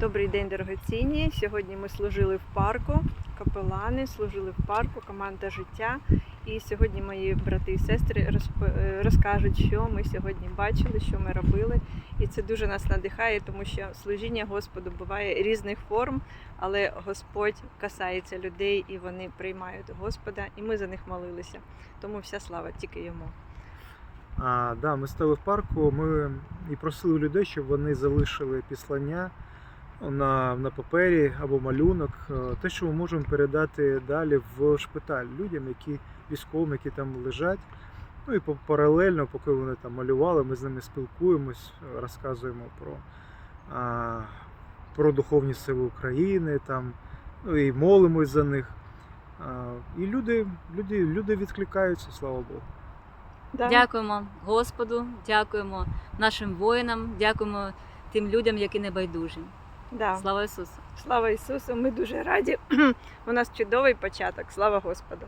Добрий день, дорогоцінні. Сьогодні ми служили в парку, капелани, служили в парку, команда життя. І сьогодні мої брати і сестри е, розкажуть, що ми сьогодні бачили, що ми робили. І це дуже нас надихає, тому що служіння Господу буває різних форм, але Господь касається людей і вони приймають Господа, і ми за них молилися. Тому вся слава тільки йому. А, да, ми стали в парку, ми і просили людей, щоб вони залишили післання на, на папері або малюнок, е, те, що ми можемо передати далі в шпиталь людям, які військовим, які там лежать. Ну і по- паралельно, поки вони там малювали, ми з ними спілкуємось, розказуємо про, а, про духовні сили України, там, ну і молимось за них. А, і люди, люди, люди відкликаються, слава Богу. Да? Дякуємо Господу, дякуємо нашим воїнам, дякуємо тим людям, які не байдужі. Да. Слава Ісусу! Слава Ісусу! Ми дуже раді. У нас чудовий початок. Слава Господу!